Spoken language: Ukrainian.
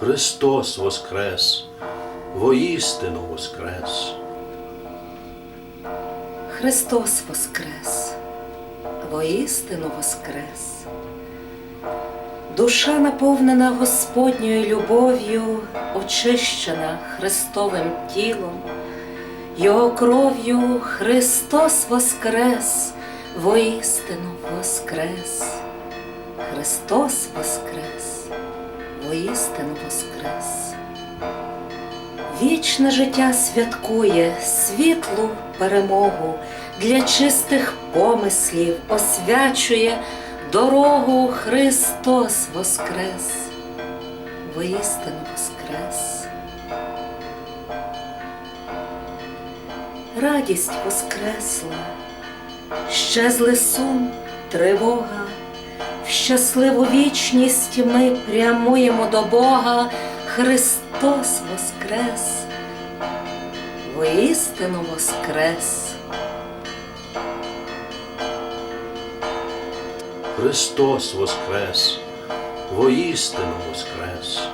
Христос воскрес, воістину воскрес. Христос воскрес, воістину воскрес. Душа, наповнена Господньою любов'ю, очищена Христовим тілом, Його кров'ю Христос воскрес, воістину воскрес. Христос воскрес, воістину. Вічне життя святкує світлу перемогу для чистих помислів, освячує дорогу Христос Воскрес, воістину Воскрес. Радість воскресла, щезли сум, тривога, щасливу вічність ми прямуємо до Бога. Христос Воскрес, воістину Воскрес. Христос воскрес, воістину воскрес.